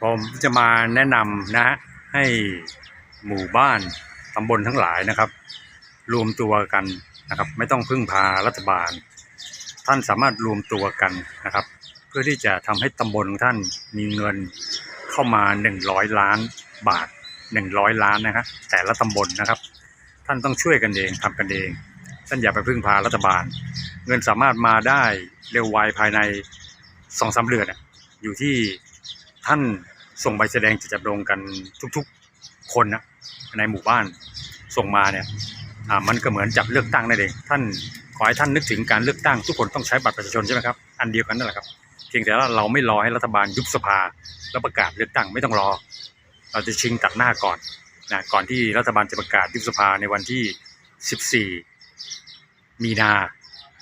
ผมจะมาแนะนำนะฮะให้หมู่บ้านตำบลทั้งหลายนะครับ รวมตัวกันนะครับ ไม่ต้องพึ่งพารัฐบาล ท่านสามารถรวมตัวกันนะครับ เพื่อที่จะทำให้ตำบลของท่านมีเงินเข้ามา 100 ล้านบาท 100 ล้านนะครับแต่ละตำบลนะครับ ท่านต้องช่วยกันเองทำกันเอง ท่านอย่าไปพึ่งพารัฐบาล เงินสามารถมาได้เร็วไวภายในสองสามเดือนอยู่ที่ ท่านส่งใบแสดงจิตจำนงกันทุกๆคนนะในหมู่บ้านส่งมาเนี่ยมันก็เหมือนจับเลือกตั้งนั่นเองท่านขอให้ท่านนึกถึงการเลือกตั้งทุกคนต้องใช้บัตรประชาชนใช่ไหมครับอันเดียวกันนั่นแหละครับเพียงแต่ว่าเราไม่รอให้รัฐบาลยุบสภาแล้วประกาศเลือกตั้งไม่ต้องรอ เราจะชิงตัดหน้าก่อนนะก่อนที่รัฐบาลจะประกาศยุบสภาในวันที่ 14 มีนา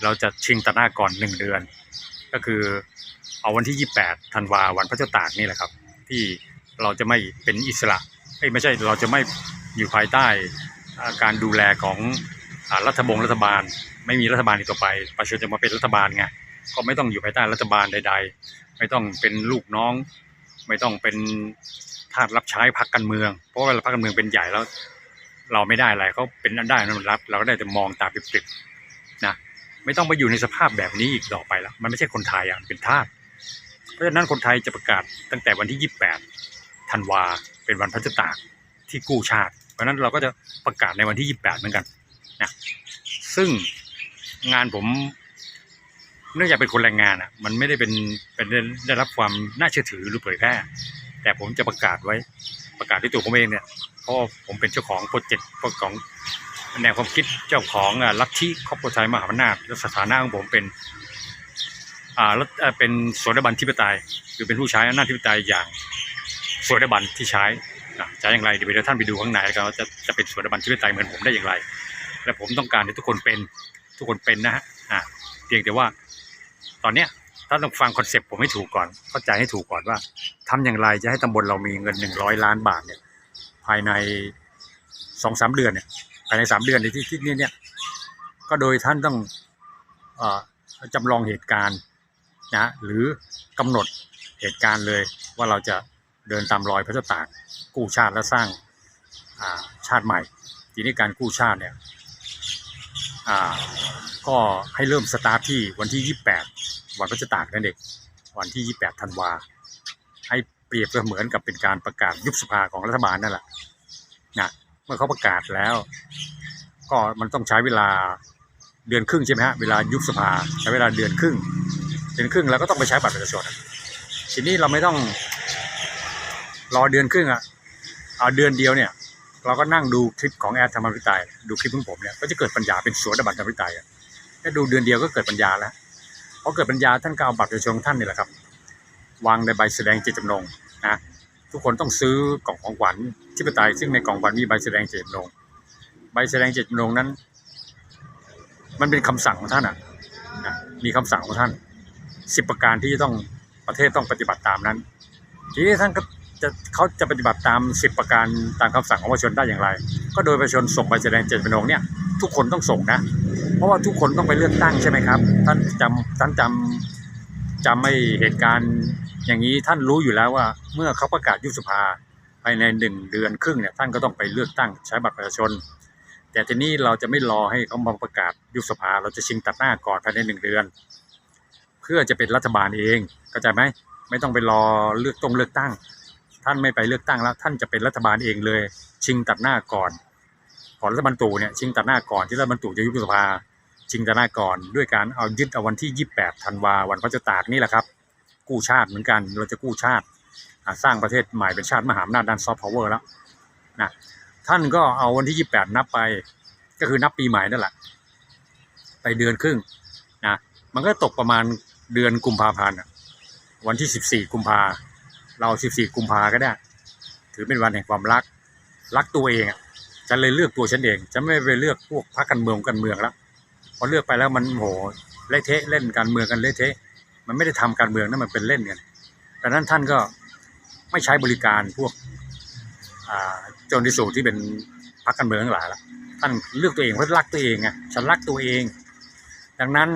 เราจะชิงตัดหน้าก่อนหนึ่งเดือน ก็คือ เอาวันที่ 28ธันวาวันพระเจ้าตากนี่แหละครับ ที่เราจะไม่เป็นอิสระไม่ใช่เราจะไม่อยู่ภายใต้การดูแลของอรัฐบงรัฐบาล ไม่มีรัฐบาลอีกต่อไป ประชาชนจะมาเป็นรัฐบาลไงก็ไม่ต้องอยู่ภายใต้รัฐบาลใด ๆ ไม่ต้องเป็นลูกน้อง ไม่ต้องเป็นทาสรับใช้พรรคการเมือง เพราะว่าพรรคการเมืองเป็นใหญ่แล้ว เราไม่ได้อะไรเขาเป็นได้นั่นรับ เราก็ได้แต่มองตาปริบๆนะไม่ต้องไปอยู่ในสภาพแบบนี้อีกต่อไปแล้วมันไม่ใช่คนไทยอะเป็นทาส เพราะฉะนั้นคนไทยจะประกาศตั้งแต่วันที่ 28ธันวาเป็นวันพระเจ้าตากที่กู้ชาติ เพราะนั้นเราก็จะประกาศในวันที่ 28 เหมือนกันนะซึ่งงานผมเนื่องจากเป็นคนแรงงานอะ มันไม่ได้เป็นเป็นได้ได้รับความน่าเชื่อถือหรือเผยแพร่แต่ผมจะประกาศไว้ประกาศด้วยตัวผมเองเนี่ยเพราะผมเป็นเจ้าของโปรเจกต์ของแนวความคิดเจ้าของลัทธิครอบครัวไทยมหาอำนาจและสถานะของผมเป็น อ่ารัฐเอ่อเป็นสวนบันทิปไตยคือเป็นผู้ใช้อำนาจทิปไตยอย่างสวนบันที่ใช้นะใช้อย่างไรเดี๋ยวท่านไปดูข้างในแล้วกันว่าจะจะเป็นสวนบันทิปไตยเหมือนผมได้อย่างไร และผมต้องการให้ทุกคนเป็นทุกคนเป็นนะฮะอ่าเพียงแต่ว่าตอนเนี้ยท่านต้องฟังคอนเซปต์ผมให้ถูกก่อนเข้าใจให้ถูกก่อนว่าทำอย่างไรจะให้ตำบลเรามีเงินหนึ่งร้อยล้านบาทเนี่ยภายในสองสามเดือนเนี่ยภายในสามเดือนในที่ที่เนี่ยเนี่ยก็โดยท่านต้องอ่อจำลองเหตุการณ์ นะหรือกำหนดเหตุการณ์เลยว่าเราจะเดินตามรอยพระเจ้าตากกู้ชาติและสร้างาชาติใหม่ ทีนี้การกู้ชาติเนี่ยก็ให้เริ่มสตาร์ทที่วันที่ 28 วันพระเจ้าตากนั่นเองวันที่ 28ธันวาให้เปรียบเสมือนกับเป็นการประกาศยุบสภาของรัฐบาลนั่นแหละนะเมื่อเขาประกาศแล้ว ก็มันต้องใช้เวลาเดือนครึ่งใช่ไหมฮะเวลายุบสภาใช้เวลาเดือนครึ่ง เดือนครึ่งแล้วก็ต้องไปใช้บัตรประชาชนทีนี้เราไม่ต้องรอเดือนครึ่งอะเอาเดือนเดียวเนี่ย เราก็นั่งดูคลิปของแอดธรรมวิไตยดูคลิปของผมเนี่ยก็จะเกิดปัญญาเป็นสวนบัตรธรรมวิไตยอะแค่ดูเดือนเดียวก็เกิดปัญญาแล้วพอเกิดปัญญาท่านก็เอาบัตรประชาชนของท่านนี่แหละครับ วางในใบแสดงเจตจำนงนะทุกคนต้องซื้อกล่องของขวัญที่ปไตยซึ่งในกล่องขวัญมีใบแสดงเจตจำนงใบแสดงเจตจำนงนั้น มันเป็นคำสั่งของท่านอะนะมีคำสั่งของท่าน สิบประการที่ต้องประเทศต้องปฏิบัติตามนั้น ทีนี้ท่านก็จะเขาจะปฏิบัติตามสิบประการตามคำสั่งของประชาชนได้อย่างไร ก็โดยประชาชนส่งใบแสดงเจตจำนงเนี่ยทุกคนต้องส่งนะ เพราะว่าทุกคนต้องไปเลือกตั้งใช่ไหมครับ ท่านจำท่านจำจำไม่เหตุการณ์อย่างนี้ท่านรู้อยู่แล้วว่าเมื่อเขาประกาศยุบสภาภายในหนึ่งเดือนครึ่งเนี่ยท่านก็ต้องไปเลือกตั้งใช้บัตรประชาชน แต่ทีนี้เราจะไม่รอให้เขามาประกาศยุบสภาเราจะชิงตัดหน้าก่อนภายในหนึ่งเดือน เพื่อจะเป็นรัฐบาลเองเข้าใจไหมไม่ต้องไปรอเลือกตรงเลือกตั้ง ท่านไม่ไปเลือกตั้งแล้ว ท่านจะเป็นรัฐบาลเองเลย ชิงตัดหน้าก่อนก่อนรัฐบาลตู่เนี่ยชิงตัดหน้าก่อนที่รัฐบาลตู่จะยุบสภาชิงตัดหน้าก่อน ด้วยการเอายึดเอาวันที่ 28ธันวาวันพระเจ้าตากนี่แหละครับ กู้ชาติเหมือนกันเราจะกู้ชาติสร้างประเทศใหม่เป็นชาติมหาอำนาจด้านซอฟต์พาวเวอร์แล้วนะท่านก็เอาวันที่ 28 นับไป ก็คือนับปีใหม่นั่นแหละ ไปเดือนครึ่งนะมันก็ตกประมาณ เดือนกุมภาพันธ์วันที่14กุมภาเรา14กุมภาก็ได้ ถือเป็นวันแห่งความรัก รักตัวเองอะฉันเลยเลือกตัวฉันเองฉันไม่ไปเลือกพวกพรรคการเมืองการเมืองแล้วพอเลือกไปแล้วมันโหเละเทะเล่นการเมืองกันเละเทะ มันไม่ได้ทำการเมืองนะมันเป็นเล่นกันดังนั้นท่านก็ไม่ใช้บริการพวกอ่าโจนดิสูที่เป็นพรรคการเมืองทั้งหลายละท่านเลือกตัวเองเพราะรักตัวเองไงฉันรักตัวเอง ดังนั้น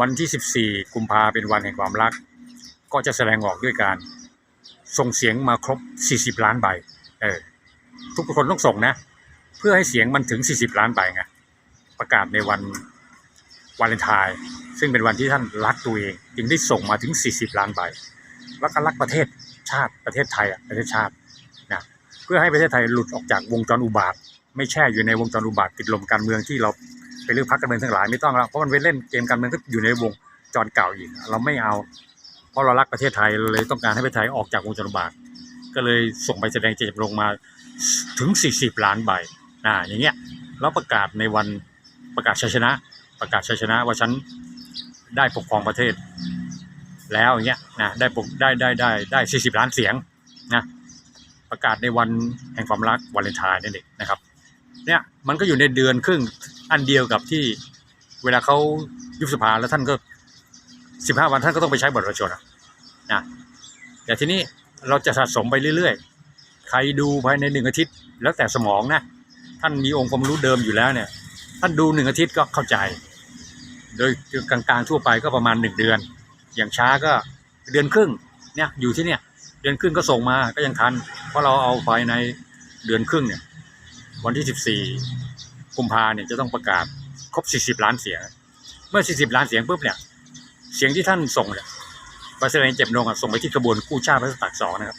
วันที่ 14 กุมภาเป็นวันแห่งความรัก ก็จะแสดงออกด้วยการส่งเสียงมาครบ 40 ล้านใบเออทุกคนต้องส่งนะ เพื่อให้เสียงมันถึง 40 ล้านใบไงประกาศในวันวาเลนไทน์ซึ่งเป็นวันที่ท่านรักตัวเอง จึงได้ส่งมาถึง 40 ล้านใบแล้วก็รักประเทศชาติประเทศไทยประเทศชาตินะเพื่อให้ประเทศไทยหลุดออกจากวงจรอุบาท ไม่แช่อยู่ในวงจรอุบาทติดลมการเมืองที่เรา ไปเลือกพรรคการเมืองทั้งหลายไม่ต้องแล้วเพราะมันไปเล่นเกมการเมืองก็อยู่ในวงจรเก่าอีก เราไม่เอา เพราะเรารักประเทศไทยเราเลยต้องการให้ประเทศไทยออกจากวงจรบาทก็เลยส่งไปแสดงเจตจำนงมาถึง 40 ล้านใบนะอย่างเงี้ยแล้วประกาศในวันประกาศชัยชนะ ประกาศชัยชนะว่าฉันได้ปกครองประเทศ แล้วอย่างเงี้ยนะได้ปกได้ได้ได้ได้ 40 ล้านเสียงนะประกาศในวันแห่งความรักวาเลนไทน์นั่นเองนะครับ เนี่ยมันก็อยู่ในเดือนครึ่งอันเดียวกับที่เวลาเขายุบสภาแล้วท่านก็15วันท่านก็ต้องไปใช้บัตรประชาชนนะแต่ทีนี้เราจะสะสมไปเรื่อยๆ ใครดูภายในหนึ่งอาทิตย์ แล้วแต่สมองนะ ท่านมีองค์ความรู้เดิมอยู่แล้วเนี่ย ท่านดูหนึ่งอาทิตย์ก็เข้าใจ โดยกลางๆทั่วไปก็ประมาณหนึ่งเดือน อย่างช้าก็เดือนครึ่งเนี่ยอยู่ที่เนี่ยเดือนครึ่งก็ส่งมาก็ยังทัน เพราะเราเอาภายในเดือนครึ่งเนี่ย วันที่ 14 กุมภาเนี่ยจะต้องประกาศครบ 40 ล้านเสียง เมื่อ 40 ล้านเสียงปุ๊บเนี่ย เสียงที่ท่านส่งเนี่ยไปแสดงเจ็บนงอะส่งไปที่กระบวนกู้ชาติพระสตักสองนะครับ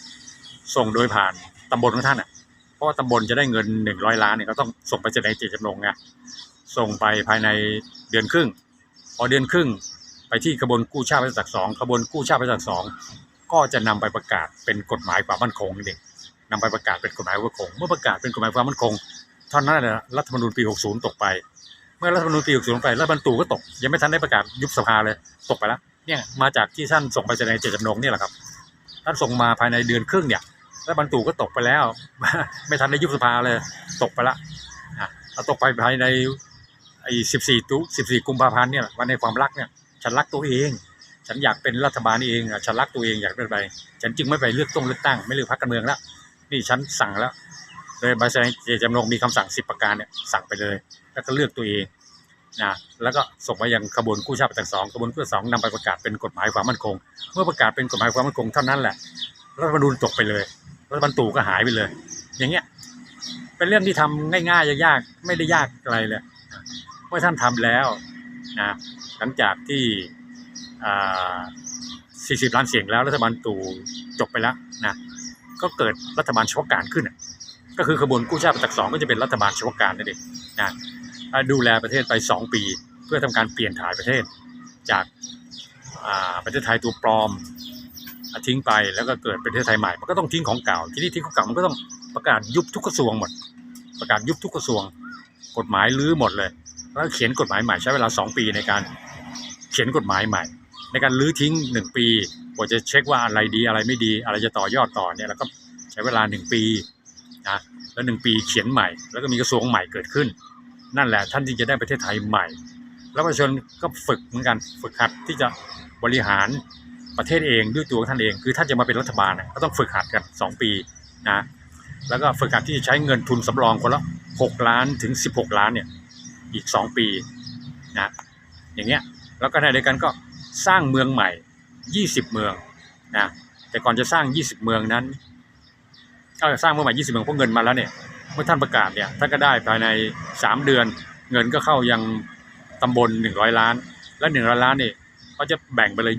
ส่งโดยผ่านตำบลของท่านอะ เพราะว่าตำบลจะได้เงินหนึ่งร้อยล้านเนี่ยก็ต้องส่งไปแสดงเจตจำนงไง ส่งไปภายในเดือนครึ่ง พอเดือนครึ่งไปที่กระบวนกู้ชาติพระสตักสองกระบวนกู้ชาติพระสตักสองก็จะนำไปประกาศเป็นกฎหมายความมั่นคงนั่นเอง นำไปประกาศเป็นกฎหมายความมั่นคง เมื่อประกาศเป็นกฎหมายความมั่นคงเท่านั้นแหละรัฐธรรมนูญปี 60 ตกไป เมื่อรัฐธรรมนูญปี 60 ไปรัฐบรรตูก็ตก ยังไม่ทันได้ประกาศยุบสภาเลย ตกไปแล้ว เนี่ยมาจากที่ท่านส่งไปแสดงเจตจำนงเนี่ยแหละครับ ท่านส่งมาภายในเดือนครึ่งเนี่ย แล้วบรรจุก็ตกไปแล้ว ไม่ทันได้ยุบสภาเลย ตกไปละอะแล้วตกไปภายในไอ้สิบสี่ตุสิบสี่กุมภาพันธ์เนี่ยวันในความรักเนี่ย ฉันรักตัวเอง ฉันอยากเป็นรัฐบาลเอง ฉันรักตัวเองอยากเป็นไป ฉันจึงไม่ไปเลือกต้องเลือกตั้ง ไม่เลือกพรรคการเมืองแล้ว นี่ฉันสั่งแล้ว โดยใบแสดงเจตจำนงมีคำสั่งสิบประการเนี่ยสั่งไปเลย แล้วก็เลือกตัวเองนะแล้วก็ส่งไปยังขบวนกู้ชาติประจักษ์สองขบวนกู้สองนำไปประกาศเป็นกฎหมายความมั่นคง เมื่อประกาศเป็นกฎหมายความมั่นคงเท่านั้นแหละรัฐธรรมนูญตกไปเลยรัฐบรรตูก็หายไปเลย อย่างเงี้ยเป็นเรื่องที่ทำง่ายๆยากๆไม่ได้ยากอะไรเลยเมื่อท่านทำแล้วนะหลังจากที่อ่า40 ล้านเสียงแล้วรัฐบาลตู่จบไปแล้วนะ ก็เกิดรัฐบาลเฉพาะการขึ้นน่ะก็คือขบวนกู้ชาติประจักษ์สองก็จะเป็นรัฐบาลเฉพาะการนั่นเองนะดูแลประเทศไป 2 ปี เพื่อทำการเปลี่ยนถ่ายประเทศ จากประเทศไทยตัวปลอมทิ้งไปแล้วก็เกิดเป็นประเทศไทยใหม่ มันก็ต้องทิ้งของเก่า ที่นี่ทิ้งของเก่ามันก็ต้องประกาศยุบทุกกระทรวงหมด ประกาศยุบทุกกระทรวง กฎหมายลื้อหมดเลยแล้วเขียนกฎหมายใหม่ใช้เวลาสองปีในการเขียนกฎหมายใหม่ ในการลื้อทิ้งหนึ่งปี กว่าจะเช็คว่าอะไรดีอะไรไม่ดี อะไรจะต่อยอดต่อเนี่ยแล้วก็ใช้เวลาหนึ่งปีนะแล้วหนึ่งปีเขียนใหม่ แล้วก็มีกระทรวงใหม่เกิดขึ้น นั่นแหละท่านจึงจะได้ประเทศไทยใหม่ แล้วประชาชนก็ฝึกเหมือนกันฝึกหัดที่จะบริหารประเทศเองด้วยตัวท่านเอง คือท่านจะมาเป็นรัฐบาลน่ะก็ต้องฝึกหัดกัน 2 ปีนะแล้วก็ฝึกหัดที่จะใช้เงินทุนสำรองคนละ 6 ล้านถึง 16 ล้านเนี่ยอีก 2 ปีนะอย่างเงี้ยแล้วก็ในเดียวกันก็สร้างเมืองใหม่ 20 เมืองนะแต่ก่อนจะสร้าง 20 เมืองนั้นก็สร้างเมื่องใหม่20 เมืองพราะเงินมาแล้วเนี่ยเมื่อท่านประกาศเนี่ยท่านก็ได้ภายใน 3 เดือน เงินก็เข้ายังตำบล 100 ล้าน และ100 ล้านเนี่ยก็จะแบ่งไปเลย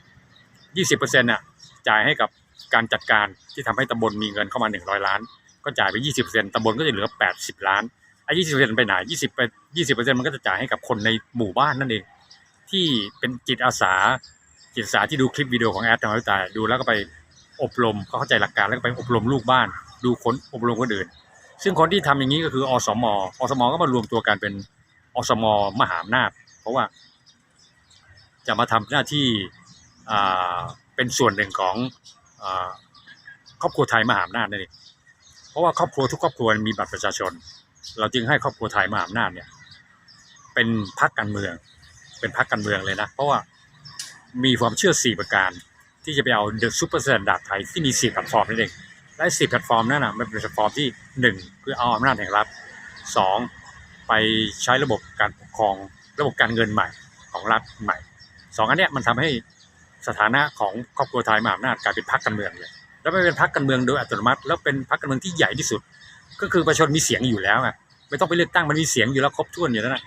20 20เปอร์เซ็นต์น่ะจ่ายให้กับการจัดการที่ทำให้ตำบลมีเงินเข้ามา 100 ล้าน ก็จ่ายไป20เปอร์เซ็นต์ตำบลก็จะเหลือ 80 ล้านไอ้20เปอร์เซ็นต์ไปไหน20ไป20เปอร์เซ็นต์มันก็จะจ่ายให้กับคนในหมู่บ้านนั่นเอง ที่เป็นจิตอาสา จิตอาสาที่ดูคลิปวิดีโอของแอดทางออนไลน์ดูแล้วก็ไปอบรมก็เข้าใจหลักการแล้วก็ไปอบรมลูกบ้าน ดูคนอบรมคนอื่น ซึ่งคนที่ทำอย่างนี้ก็คืออสมอสมก็มารวมตัวกันเป็นอสมมหาอำนาจเพราะว่า จะมาทำหน้าที่เป็นส่วนหนึ่งของครอบครัวไทยมหาอำนาจนั่นเองเพราะว่าครอบครัวทุกครอบครัวมีบัตรประชาชน เราจึงให้ครอบครัวไทยมหาอำนาจเนี่ยเป็นพรรคการเมือง เป็นพรรคการเมืองเลยนะ เพราะว่า มีความเชื่อสี่ประการ ที่จะไปเอาเดอะซูเปอร์สแตนดาร์ดไทยที่มีสี่แพลตฟอร์มนั่นเอง และสี่แพลตฟอร์มนั่นนะมันเป็นแพลตฟอร์มที่หนึ่งคือเอาอำนาจแห่งรัฐสองไปใช้ระบบการปกครองระบบการเงินใหม่ของรัฐใหม่สองอันเนี้ยมันทำให้สถานะของครอบครัวไทยมหาอำนาจกลายเป็นพรรคการเมืองเลยแล้วไม่เป็นพรรคการเมืองโดยอัตโนมัติ แล้วเป็นพรรคการเมืองที่ใหญ่ที่สุด ก็คือประชาชนมีเสียงอยู่แล้วไงไม่ต้องไปเลือกตั้งมันมีเสียงอยู่แล้วครบถ้วนอยู่แล้วนะ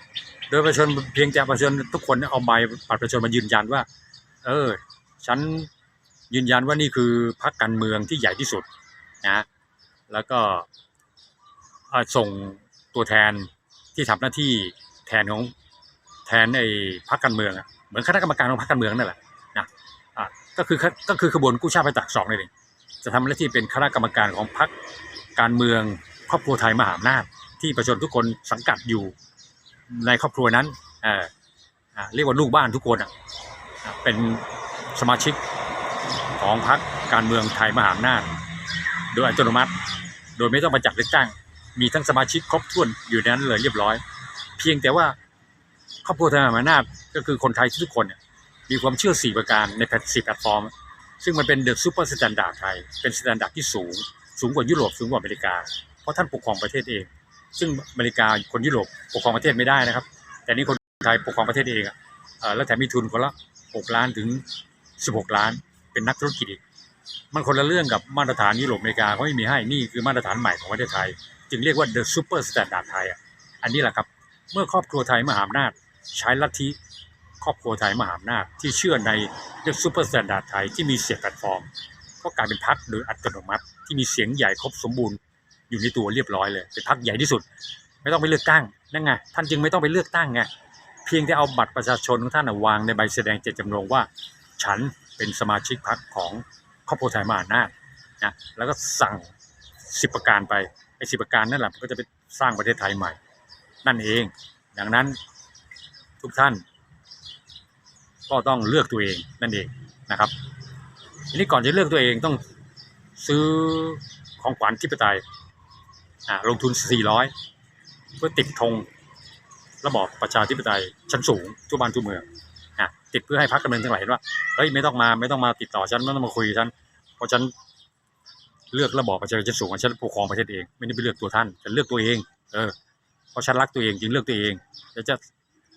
โดยประชาชนเพียงแต่ประชาชนทุกคนเอาใบบัตรประชาชนมายืนยันว่า เออ ฉันยืนยันว่านี่คือพรรคการเมืองที่ใหญ่ที่สุดนะแล้วก็ส่งตัวแทนที่ทำหน้าที่แทนของแทนไอ้พรรคการเมืองอะเหมือนคณะกรรมการของพรรคการเมืองนั่นแหละนะอะก็คือก็คือขบวนกู้ชาติไปตักสองนั่เองจะทำหน้าที่เป็นคณะกรรมการของพรรคการเมืองครอบครัวไทยมหาอำนาจที่ประชาชนทุกคนสังกัดอยู่ในครอบครัวนั้นเอออะเรียกว่าลูกบ้านทุกคนอะ เป็นสมาชิกของพรรคการเมืองไทยมหาอำนาจ โดยอัตโนมัติ โดยไม่ต้องมาจัดเลือกตั้ง มีทั้งสมาชิกครบถ้วนอยู่ในนั้นเลยเรียบร้อย เพียงแต่ว่าครอบครัวไทยมหาอำนาจก็คือคนไทยทุกคนเนี่ยมีความเชื่อสี่ประการในแพลตสี่แพลตฟอร์ม ซึ่งมันเป็นเดอะซูเปอร์สแตนดาร์ดไทย เป็นสแตนดาร์ดที่สูง สูงกว่ายุโรปสูงกว่าอเมริกา เพราะท่านปกครองประเทศเอง ซึ่งอเมริกาคนยุโรปปกครองประเทศไม่ได้นะครับ แต่นี่คนไทยปกครองประเทศเองอะแล้วแถมมีทุนคนละ หกล้านถึงสิบหกล้าน เป็นนักธุรกิจอีก มันคนละเรื่องกับมาตรฐานยุโรปอเมริกาเขาไม่มีให้นี่คือมาตรฐานใหม่ของประเทศไทย จึงเรียกว่า the super standard ไทยอะอันนี้แหละครับ เมื่อครอบครัวไทยมหาอำนาจใช้ลัทธิครอบครัวไทยมหาอำนาจที่เชื่อใน the super standard ไทยที่มีเสียงแพลตฟอร์ม ก็กลายเป็นพรรคโดยอัตโนมัติ ที่มีเสียงใหญ่ครบสมบูรณ์อยู่ในตัวเรียบร้อยเลยเป็นพรรคใหญ่ที่สุด ไม่ต้องไปเลือกตั้งนั่นไงท่านจึงไม่ต้องไปเลือกตั้งไง พียงแต่เอาบัตรประชาชนของท่านวางในใบแสดงเจตจำนงว่า ฉันเป็นสมาชิกพรรคของครอบครัวไทยมหานาจนะแล้วก็สั่งสิบประการไปไอ้สิบประการนั่นแหละมันก็จะไปสร้างประเทศไทยใหม่ นั่นเอง ดังนั้นทุกท่าน ก็ต้องเลือกตัวเองนั่นเองนะครับทีนี้ก่อนจะเลือกตัวเองต้องซื้อของขวัญที่ปไตยลงทุน 400 เพื่อติดธง ระบอบประชาธิปไตยชั้นสูงทั่วบ้านทั่วเมืองอะติดเพื่อให้พรรคการเมืองทั้งหลายเห็นว่าเฮ้ยไม่ต้องมาไม่ต้องมาติดต่อฉันไม่ต้องมาคุยกับฉันเพราะฉันเลือกระบอบประชาธิปไตยชั้นสูงฉันปกครองประเทศเองไม่ได้ไปเลือกตัวท่านฉันเลือกตัวเอง เออเพราะฉันรักตัวเองจึงเลือกตัวเองแล้วจะ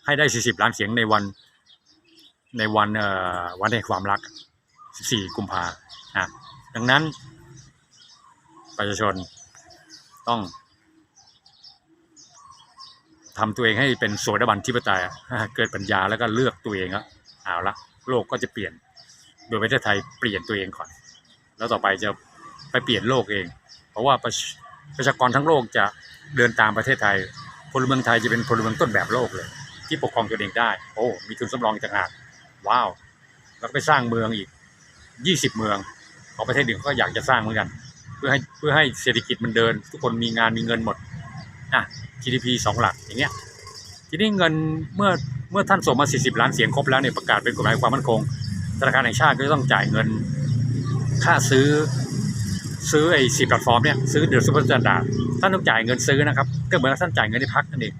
ให้ได้ 40 ล้านเสียงในวัน ในวันเอ่อวันแห่งความรัก 14 กุมภาอะดังนั้นประชาชนต้อง ทำตัวเองให้เป็นโสดาบันที่ปไตยเกิดปัญญาแล้วก็เลือกตัวเองแล้วเอาละโลกก็จะเปลี่ยน โดยประเทศไทยเปลี่ยนตัวเองก่อน แล้วต่อไปจะไปเปลี่ยนโลกเอง เพราะว่าประชประชากรทั้งโลกจะเดินตามประเทศไทย พลเมืองไทยจะเป็นพลเมืองต้นแบบโลกเลย ที่ปกครองตัวเองได้ โอ้มีทุนสำรองอีกต่างหากว้าว แล้วไปสร้างเมืองอีก 20 เมืองของประเทศอื่นก็อยากจะสร้างเหมือนกัน เพื่อให้เพื่อให้เศรษฐกิจมันเดิน ทุกคนมีงานมีเงินหมด อะ GDP สองหลักอย่างเงี้ยทีนี้เงินเมื่อเมื่อท่านส่งมา 40 ล้านเสียงครบแล้วเนี่ยประกาศเป็นกฎหมายความมั่นคงธนาคารแห่งชาติก็ต้องจ่ายเงินค่าซื้อซื้อไอ้สี่แพลตฟอร์มเนี่ยซื้อเดือดซูเปอร์สแตนดาร์ดท่านต้องจ่ายเงินซื้อนะครับ ก็เหมือนท่านจ่ายเงินให้พักนั่นเอง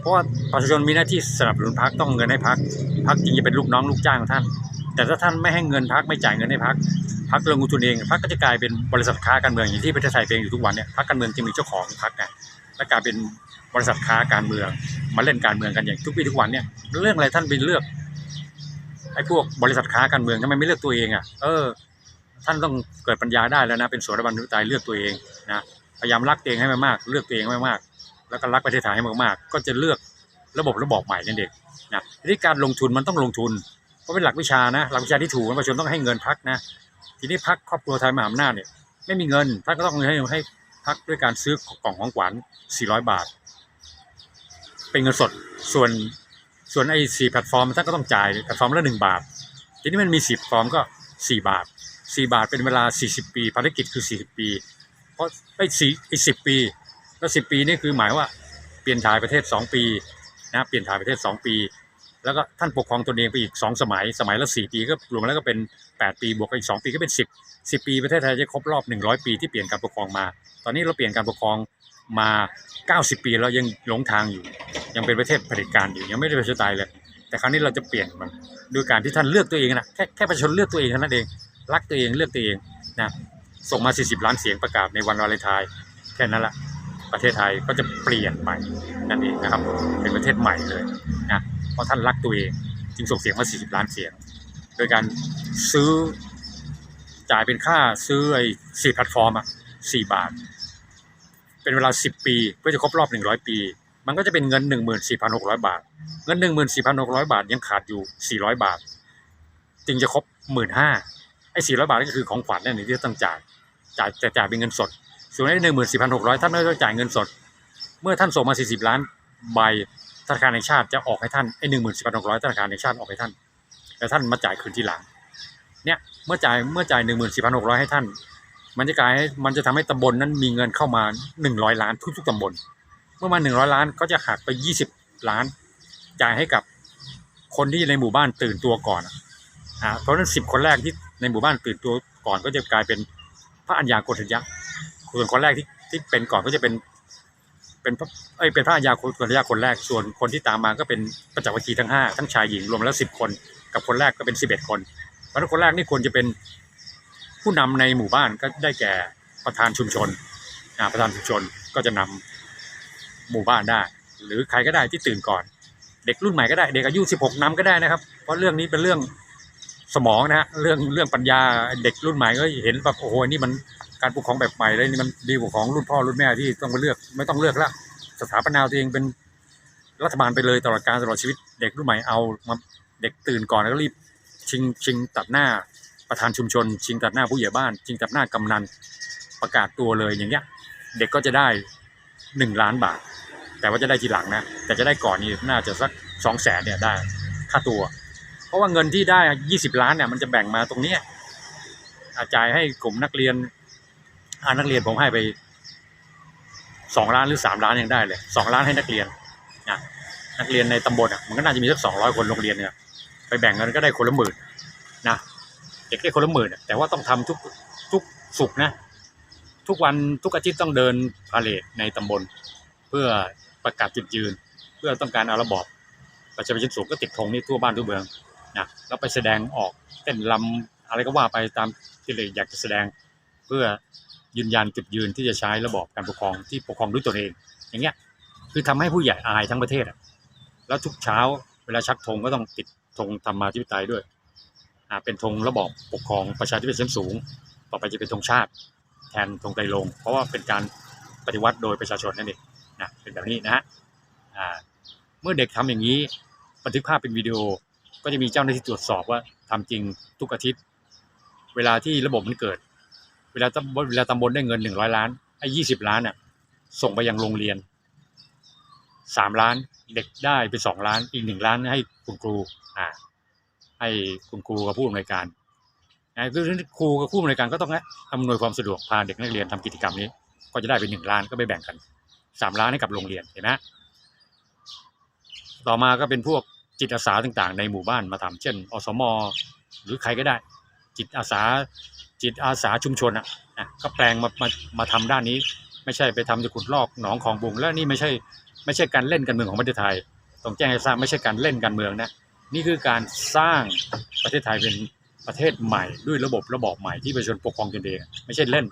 เพราะว่าประชาชนมีหน้าที่สนับสนุนพักต้องเงินให้พักพักจริงจะเป็นลูกน้องลูกจ้างของท่าน แต่ถ้าท่านไม่ให้เงินพักไม่จ่ายเงินให้พักพักลงทุนเองพักก็จะกลายเป็นบริษัทค้าการเมืองอย่างที่ประเทศไทยเป็นอยู่ทุกวันเนี่ยพักการเมืองจึงมีเจ้าของพักไง และกลายเป็นบริษัทค้าการเมือง มาเล่นการเมืองกันอย่างทุกปีทุกวันเนี่ยเรื่องอะไรท่านไปเลือกไอ้พวกบริษัทค้าการเมืองทำไมไม่เลือกตัวเองอะเออ ท่านต้องเกิดปัญญาได้แล้วนะเป็นโสดาบันทุตายเลือกตัวเองนะพยายามรักตัวเองให้มากๆเลือกตัวเองให้มากๆแล้วก็รักประเทศไทยให้มากๆ ก็จะเลือกระบบระบอบใหม่นั่นเองนะทีนี้การลงทุนมันต้องลงทุนเพราะเป็นหลักวิชานะหลักวิชาที่ถูกประชาชนต้องให้เงินพักนะทีนี้พักครอบครัวไทยมหาอำนาจเนี่ยไม่มีเงินท่านก็ต้องให้ให้ พักด้วยการซื้อกล่องของขวัญ400 บาท เป็นเงินสดส่วนส่วนไอ้สี่แพลตฟอร์มท่านก็ต้องจ่ายแพลตฟอร์มละหนึ่งบาท ทีนี้มันมีสิบแพลตฟอร์มก็สี่บาทสี่บาทเป็นเวลาสี่สิบปี ภารกิจคือสี่สิบปี เพราะไอ้สี่ไอ้สิบปี แล้วสิบปีนี่คือหมายว่าเปลี่ยนถ่ายประเทศสองปีนะเปลี่ยนถ่ายประเทศสองปี แล้วก็ท่านปกครองตนเองไปอีกสองสมัย สมัยละสี่ปีก็รวมแล้วก็เป็นแปดปีบวกกับอีกสองปีก็เป็นสิบสิบปีประเทศไทยจะครบรอบหนึ่งร้อยปีที่เปลี่ยนการปกครองมา ตอนนี้เราเปลี่ยนการปกครองมาเก้าสิบปีเรายังหลงทางอยู่ ยังเป็นประเทศเผด็จการอยู่ยังไม่ได้ประชาธิปไตยเลย แต่ครั้งนี้เราจะเปลี่ยนมันด้วยการที่ท่านเลือกตัวเองนะแค่แค่ประชาชนเลือกตัวเองเท่านั้นเองรักตัวเองเลือกตัวเองนะส่งมา 40 ล้านเสียงประกาศในวันวาเลนไทน์แค่นั้นละประเทศไทยก็จะเปลี่ยนไปนั่นเองนะครับเป็นประเทศใหม่เลยนะ เพราะท่านรักตัวเอง จึงส่งเสียงมา 40 ล้านเสียง โดยการซื้อจ่ายเป็นค่าซื้อไอ้สี่แพลตฟอร์มอะสี่บาท เป็นเวลาสิบปีเพื่อจะครบรอบหนึ่งร้อยปี มันก็จะเป็นเงินหนึ่งหมื่นสี่พันหกร้อยบาท เงินหนึ่งหมื่นสี่พันหกร้อยบาทยังขาดอยู่สี่ร้อยบาท จึงจะครบหมื่นห้าไอ้สี่ร้อยบาทนี่ก็คือของขวัญนั่นเองที่ต้องจ่ายจ่ายแต่จ่ายเป็นเงินสดส่วนไอ้หนึ่งหมื่นสี่พันหกร้อยท่านไม่ต้องจ่ายเงินสด เมื่อท่านส่งมาสี่สิบล้านใบ ธนาคารแห่งชาติจะออกให้ท่านไอ้หนึ่งหมื่นสี่พันหกร้อยธนาคารแห่งชาติออกให้ท่านแต่ท่านมาจ่ายคืนทีหลังเนี่ยเมื่อจ่ายเมื่อจ่ายหนึ่งหมื่นสี่พันหกร้อยให้ท่าน มันจะกลายให้มันจะทำให้ตำบลนั้นมีเงินเข้ามาหนึ่งร้อยล้านทุกๆตำบล เมื่อมาหนึ่งร้อยล้านก็จะหักไปยี่สิบล้าน จ่ายให้กับคนที่ในหมู่บ้านตื่นตัวก่อนอะอ่าเพราะฉะนั้นสิบคนแรกที่ในหมู่บ้านตื่นตัวก่อนก็จะกลายเป็นพระอัญญาโกณฑยะส่วนคนแรกที่ที่เป็นก่อนก็จะเป็น เป็นพระเอ้ยเป็นพระอัญาโกณฑยะคนแรกส่วนคนที่ตามมาก็เป็นประจักษ์วัคีทั้งห้าทั้งชายหญิงรวมแล้วสิบคน กับคนแรกก็เป็นสิบเอ็ดคนเพราะคนแรกนี่ควรจะเป็นผู้นำในหมู่บ้านก็ได้แก่ประธานชุมชนประธานชุมชนก็จะนำหมู่บ้านได้ หรือใครก็ได้ที่ตื่นก่อน เด็กรุ่นใหม่ก็ได้เด็กอายุ 16นำก็ได้นะครับ เพราะเรื่องนี้เป็นเรื่องสมองนะฮะเรื่องเรื่องปัญญาเด็กรุ่นใหม่ก็เห็นแบบโอ้โหนี่มัน การปกครองแบบใหม่เลยนี่มันดีกว่าของรุ่นพ่อรุ่นแม่ที่ต้องมาเลือก ไม่ต้องเลือกแล้วสถาปนาตัวเองเป็นรัฐบาลไปเลยตลอดการตลอดชีวิต เด็กรุ่นใหม่เอามาเด็กตื่นก่อนแล้วก็รีบชิงชิงตัดหน้าประธานชุมชน ชิงตัดหน้าผู้ใหญ่บ้าน ชิงตัดหน้ากำนันประกาศตัวเลยอย่างเงี้ยเด็กก็จะได้หนึ่งล้านบาท แต่ว่าจะได้ทีหลังนะ แต่จะได้ก่อนนี่น่าจะสักสองแสนเนี่ยได้ค่าตัว เพราะว่าเงินที่ได้ยี่สิบล้านเนี่ยมันจะแบ่งมาตรงเนี้ยอาจ่ายให้กลุ่มนักเรียน อานักเรียนผมให้ไปสองล้านหรือสามล้านยังได้เลยสองล้านให้นักเรียนนะนักเรียนในตำบลอะมันก็น่าจะมีสักสองร้อยคนโรงเรียนเนี่ยไปแบ่งเงินก็ได้คนละหมื่นนะเด็กได้คนละหมื่นแต่ว่าต้องทำทุกทุกสุกร์นะ ทุกวันทุกอาทิตย์ต้องเดินพาเลทในตำบล เพื่อประกาศจุดยืน เพื่อต้องการเอาระบอบประชาชนสูงก็ติดธงนี่ทั่วบ้านทั่วเมืองนะแล้วไปแสดงออกเต้นลำอะไรก็ว่าไปตามที่เลยอยากจะแสดงเพื่อ ยืนยันจุดยืนที่จะใช้ระบอบการปกครองที่ปกครองด้วยตนเอง อย่างเงี้ยคือทำให้ผู้ใหญ่อายทั้งประเทศอะแล้วทุกเช้าเวลาชักธงก็ต้องติดธงธรรมาธิปไตยด้วยอ่าเป็นธงระบอบปกครองประชาธิปไตยชั้นสูง ต่อไปจะเป็นธงชาติ แทนธงไตรรงเพราะว่าเป็นการปฏิวัติโดยประชาชนนั่นเองนะเป็นแบบนี้นะฮะอ่าเมื่อเด็กทำอย่างนี้บันทึกภาพเป็นวิดีโอก็จะมีเจ้าหน้าที่ตรวจสอบว่าทำจริงทุกอาทิตย์ เวลาที่ระบบมันเกิด เวลาตำบลเวลาตำบลได้เงินหนึ่งร้อยล้านไอ้ยี่สิบล้านน่ะส่งไปยังโรงเรียนสามล้านเด็กได้ไปสองล้านอีกหนึ่งล้านให้คุณครูอ่าให้คุณครูกับผู้อำนวยการนะคือครูกับผู้อำนวยการก็ต้องอำนวยความสะดวกพาเด็กนักเรียนทำกิจกรรมนี้ ก็จะได้ไปหนึ่งล้านก็ไปแบ่งกันสามล้านให้กับโรงเรียนเห็นไหมต่อมาก็เป็นพวกจิตอาสาต่างๆ ในหมู่บ้านมาทำเช่นอสม หรือใครก็ได้ จิตอาสา จิตอาสาชุมชนอะนะก็แปลงมามามาทำด้านนี้ ไม่ใช่ไปทำจะขุดลอกหนองของบุง แล้วนี่ไม่ใช่ไม่ใช่การเล่นการเมืองของประเทศไทยต้องแจ้งให้ทราบไม่ใช่การเล่นการเมืองนะนี่คือการสร้างประเทศไทยเป็นประเทศใหม่ด้วยระบบระบอบใหม่ที่ประชาชนปกครองตนเองไม่ใช่เล่น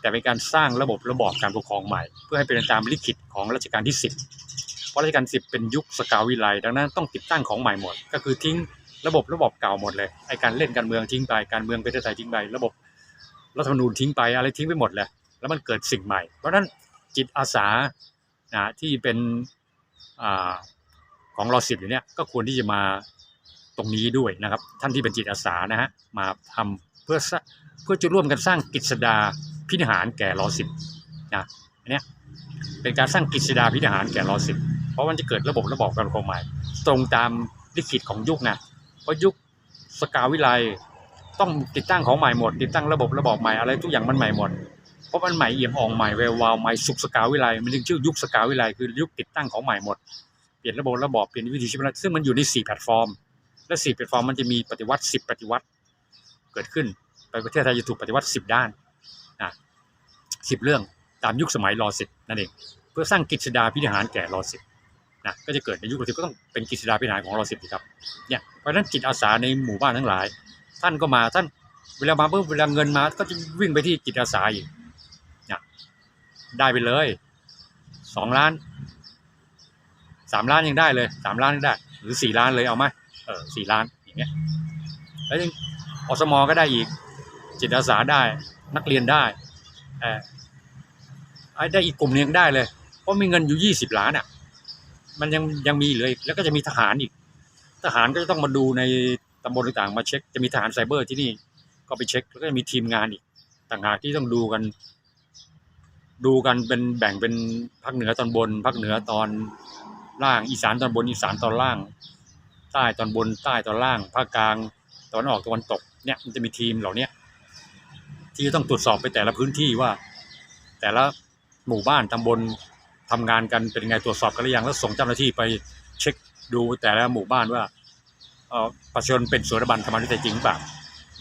แต่เป็นการสร้างระบบระบอบการปกครองใหม่ เพื่อให้เป็นตามลิขิตของรัชกาลที่ 10 เพราะรัชกาล10 เป็นยุคสกาวิไลดังนั้นต้องติดตั้งของใหม่หมด ก็คือทิ้ง ระบบระบบเก่าหมดเลยไอการเล่นการเมืองทิ้งไปการเมืองประเทศไทยทิ้งไประบบรัฐธรรมนูญทิ้งไปอะไรทิ้งไปหมดเลยแล้วมันเกิดสิ่งใหม่ เพราะฉะนั้นจิตอาสานะที่เป็นอของรอสิบอยู่เนี่ยก็ควรที่จะมาตรงนี้ด้วยนะครับ ท่านที่เป็นจิตอาสานะฮะมาทำเพื่อเพื่อจะร่วมกันสร้างกิจสดาพินิหารแก่รอสิบนะอันเนี้ยเป็นการสร้างกิจสดาพินิหารแก่รอสิบเพราะมันจะเกิดระบบระบอบการปกครองใหม่ ตรงตามลิขิตของยุคนะ เพราะยุคสกาวิไลต้องติดตั้งของใหม่หมด ติดตั้งระบบระบบใหม่อะไรทุกอย่างมันใหม่หมดเพราะมันใหม่เอี่ยมอ่องใหม่แวววาวใหม่สุขสกาวิไลมันจึงชื่อยุคสกาวิไลคือยุคติดตั้งของใหม่หมดเปลี่ยนระบบระบบเปลี่ยนวิธีชีวิตซึ่งมันอยู่ใน4แพลตฟอร์ม และ4แพลตฟอร์มมันจะมีปฏิวัติ 10 ปฏิวัติเกิดขึ้นไปประเทศไทยจะถูกปฏิวัติ 10 ด้านนะ10 เรื่องตามยุคสมัยรอสิบนั่นเองเพื่อสร้างกิจดาพิธหารแก่รอสิบ นะก็จะเกิดในยุครอสิบก็ต้องเป็นกิจดาพิหารของรอสิบครับเนี่ยเพราะฉะนั้นจิตอาสาในหมู่บ้านทั้งหลาย ท่านก็มาท่านเวลามาเพิ่มเวลาเงินมาก็จะวิ่งไปที่จิตอาสาอีกเนี่ยได้ไปเลยสองล้านสามล้านยังได้เลยสามล้านยังได้ หรือสี่ล้านเลยเอาไหมเออสี่ล้านอย่างเงี้ยแล้วยังอสมก็ได้อีก จิตอาสาได้นักเรียนได้เออได้อีกกลุ่มนึงได้เลย เพราะมีเงินอยู่ยี่สิบล้านอะ มันยังยังมีเลยแล้วก็จะมีทหารอีก ทหารก็จะต้องมาดูในตำบลต่างๆมาเช็ค จะมีทหารไซเบอร์ที่นี่ก็ไปเช็ค แล้วก็จะมีทีมงานอีกต่างหากที่ต้องดูกัน ดูกันเป็นแบ่งเป็นภาคเหนือตอนบนภาคเหนือตอนล่างอีสานตอนบนอีสานตอนล่าง ใต้ตอนบนใต้ตอนล่างภาคกลางตอนออกตะวันตกเนี่ยมันจะมีทีมเหล่านี้ที่จะต้องตรวจสอบไปแต่ละพื้นที่ว่า แต่ละหมู่บ้านตำบล ทำงานกันเป็นไงตรวจสอบกันหรือยังแล้วส่งเจ้าหน้าที่ไปเช็คดูแต่ละหมู่บ้านว่าเออประชาชนเป็นสวนบันธรรมนิตจริงเปล่า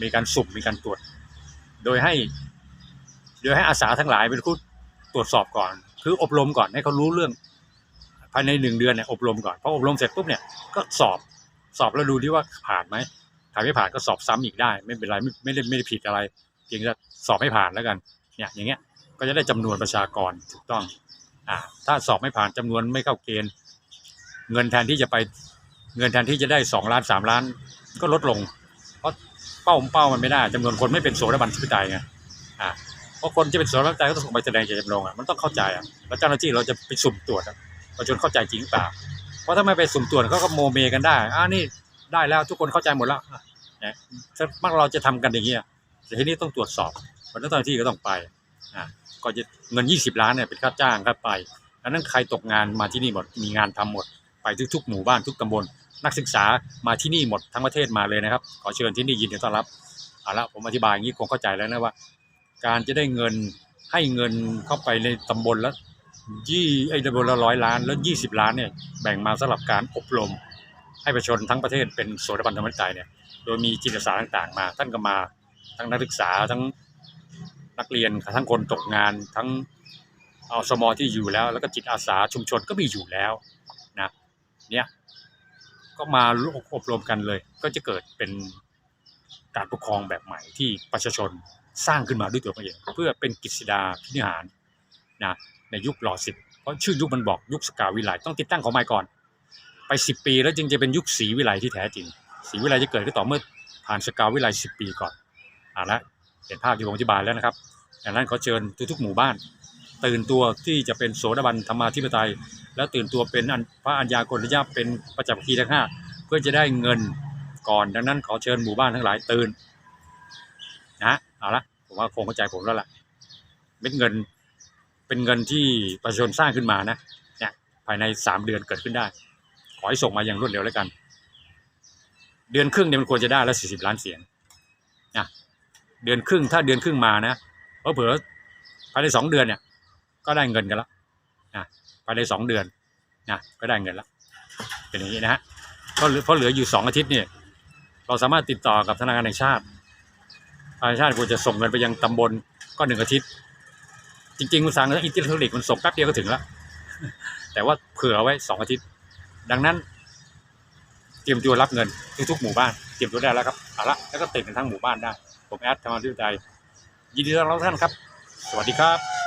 มีการสุ่มมีการตรวจ โดยให้ โดยให้อาสาทั้งหลายเป็นผู้ตรวจสอบก่อน คืออบรมก่อนให้เขารู้เรื่อง ภายในหนึ่งเดือนเนี่ยอบรมก่อนพออบรมเสร็จปุ๊บเนี่ยก็สอบสอบแล้วดูที่ว่าผ่านไหมถ้าไม่ผ่านก็สอบซ้ำอีกได้ ไม่เป็นไรไม่ไม่ได้ไม่ได้ผิดอะไรเพียงแต่สอบไม่ผ่านแล้วกันเนี่ยอย่างเงี้ยก็จะได้จำนวนประชากรถูกต้อง อ่าถ้าสอบไม่ผ่านจำนวนไม่เข้าเกณฑ์ เงินแทนที่จะไป เงินแทนที่จะได้สองล้านสามล้าน ก็ลดลง เพราะเป้าเป้ามันไม่ได้จำนวนคนไม่เป็นโสดาบันทิปไตยไงอ่าเพราะคนที่เป็นโสดาบันทิปไตยก็ต้องส่งใบแสดงเจตจำนงอะมันต้องเข้าใจอะแล้วเจ้าหน้าที่เราจะไปสุ่มตรวจอะประชาชนเข้าใจจริงหรือเปล่าเพราะถ้าไม่ไปสุ่มตรวจเขาก็โมเมกันได้อ่านี่ได้แล้วทุกคนเข้าใจหมดแล้วอะเนี่ยถ้ามากเราจะทำกันอย่างเงี้ยแต่ทีนี้ต้องตรวจสอบเพราะฉะนั้นเจ้าหน้าที่ก็ต้องไปอ่า ก็จะเงิน 20 ล้านเนี่ยเป็นค่าจ้างค่าไปดังนั้นใครตกงานมาที่นี่หมดมีงานทำหมด ไปทุกๆหมู่บ้านทุกตำบล นักศึกษามาที่นี่หมดทั้งประเทศมาเลยนะครับ ขอเชิญที่นี่ยินดีต้อนรับเอาละผมอธิบายอย่างนี้คงเข้าใจแล้วนะว่า การจะได้เงินให้เงินเข้าไปในตำบลละยี่ไอ้ตำบลละร้อยล้านแล้วยี่สิบล้านเนี่ยแบ่งมาสำหรับการอบรม ให้ประชาชนทั้งประเทศเป็นโสดาบันธรรมนิตเนี่ยโดยมีจิตอาสาต่างๆ มา ท่านก็มาทั้งนักศึกษาทั้ง นักเรียนทั้งคนตกงานทั้งอสมอที่อยู่แล้ว แล้วก็จิตอาสาชุมชนก็มีอยู่แล้วนะเนี่ยก็มาอบรมกันเลย ก็จะเกิดเป็นการปกครองแบบใหม่ที่ประชาชนสร้างขึ้นมาด้วยตัวเองเพื่อเป็นกิจดาพินิหารนะในยุครอสิบเพราะชื่อยุคมันบอกยุคสกาวิไลต้องติดตั้งของใหม่ก่อน ไปสิบปีแล้วจึงจะเป็นยุคศรีวิไลที่แท้จริงศรีวิไลจะเกิดก็ต่อเมื่อผ่านสกาวิไลสิบปีก่อนอ่าละ เห็นภาพที่ผมอธิบายแล้วนะครับดังนั้นขอเชิญทุกๆหมู่บ้าน ตื่นตัวที่จะเป็นโสดาบันธรรมาธิปไตย แล้วตื่นตัวเป็นพระอัญญากณฑญาเป็นประจักษ์คีทั้งห้าเพื่อจะได้เงินก่อน ดังนั้นขอเชิญหมู่บ้านทั้งหลายตื่นนะเอาละผมว่าคงเข้าใจผมแล้วล่ะเม็ดเงินเป็นเงินที่ประชาชนสร้างขึ้นมานะเนี่ยภายในสามเดือนเกิดขึ้นได้ ขอให้ส่งมาอย่างรวดเร็วแล้วกัน เดือนครึ่งเนี่ยมันควรจะได้แล้วสี่สิบล้านเสียง เดือนครึ่งถ้าเดือนครึ่งมานะเพราะเผื่อภายในสองเดือนเนี่ย ก็ได้เงินกันแล้วนะภายในสองเดือนนะก็ได้เงินแล้วเป็นอย่างนี้นะฮะเพราะเพราะเหลืออยู่สองอาทิตย์เนี่ยเราสามารถติดต่อกับธนาคารแห่งชาติธนาคารชาติควรจะส่งเงินไปยังตำบลก็หนึ่งอาทิตย์ จริงๆคุณสั่งอินเทอร์เน็ตมันส่งแป๊บเดียวก็ถึงแล้วแต่ว่าเผื่อไว้สองอาทิตย์ ดังนั้น เตรียมตัวรับเงินทุกๆหมู่บ้านเตรียมตัวได้แล้วครับเอาละแล้วก็ติดกันทั้งหมู่บ้านได้ ผมแอดธรรมดิวใจยินดีต้อนรับท่านครับ สวัสดีครับ